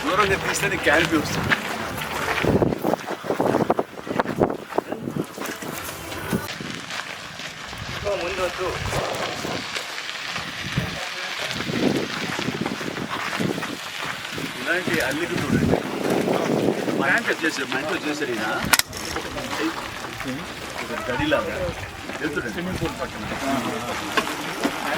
దూరంగా తీస్తే నీకు క్యారిపీ వస్తుంది ముందు వద్దు ఇలాంటి అల్లికి చూడండి మా ఇంట్లో చేశారు మా ఇంట్లో చేశారు ఈయన ఒక గడిలాగా. వెళ్తుండే స్విమ్మింగ్ పూల్ పక్కన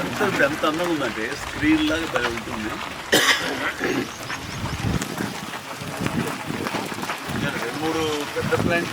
ఎంత ఇప్పుడు ఎంత అందంగా ఉందంటే స్క్రీన్ లాగా భలే ఉంటుంది. రెండు మూడు పెద్ద plant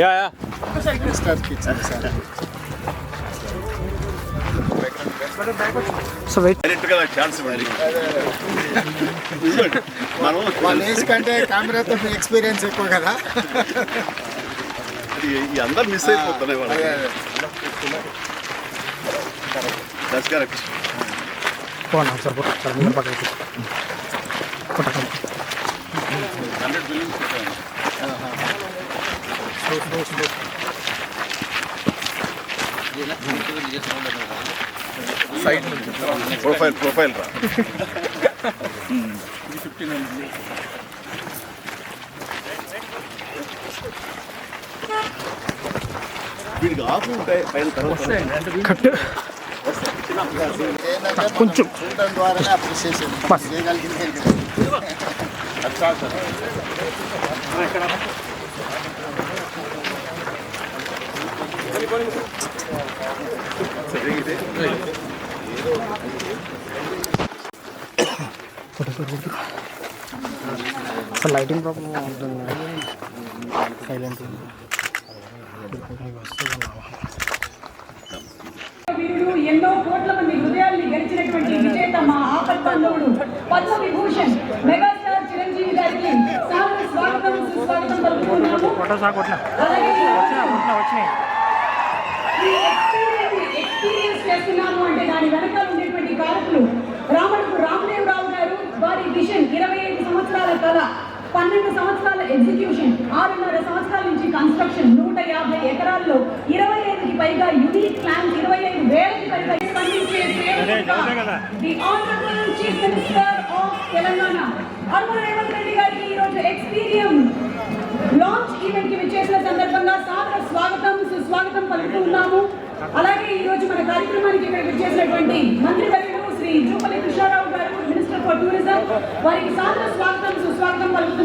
yeah yeah. So wait direct chance మనం వాళ్ళ ఏజ్ కెమెరాతో ఎక్స్పీరియన్స్ ఎక్కువ కదా. అందరు మిస్ అయిపోతున్నాయి వాళ్ళు దస్ అదే. పోనా సార్ సార్ మీరు సైడ్ ప్రొఫైల్ ప్రొఫైల్ రా వీడికి ఆఫ్ ఉంటాయి పైన తర్వాత కట్ కొంచెం. లైటింగ్ ప్రాబ్లం ఉంటుంది? సైలెంట్ వస్తుంది గెలిచినటువంటి విజేత మా ఆపత్ బంధువుడు పద్మ విభూషణ్ మెగాస్టార్ చిరంజీవి గారికి సాదర స్వాగతం సుస్వాగతం పలుకుతున్నాము. ఎక్స్పీరియన్స్ చేస్తున్నాము అంటే దాని వెనకాల ఉండేటువంటి కారకులు రాముడు రామదేవరావు గారు వారి విజన్ ఇరవై ఐదు సంవత్సరాల కళ పన్నెండు సంవత్సరాల ఎగ్జిక్యూషన్ ఆరున్నర సంవత్సరాల నుంచి కన్స్ట్రక్షన్ నూట యాభై ఎకరాల్లో ఇరవై ఐదుకి పైగా యూనిక్ ప్లాన్స్ ఇరవై ఐదు the honourable chief minister of Telangana అరుణ రేవంత్ రెడ్డి గారికి ఈరోజు ఎక్స్పీరియం లాంచ్ ఈవెంట్కి విచ్చేసిన సందర్భంగా సాదర స్వాగతం సుస్వాగతం పలుకుతూ ఉన్నాము. అలాగే ఈ రోజు మన కార్యక్రమానికి ఇక్కడ విచ్చేసినటువంటి మంత్రి శ్రీ జూపల్లి కృష్ణారావు గారు మినిస్టర్ ఫర్ టూరిజం వారికి సాదర స్వాగతం సుస్వాగతం పలుకుతున్నాము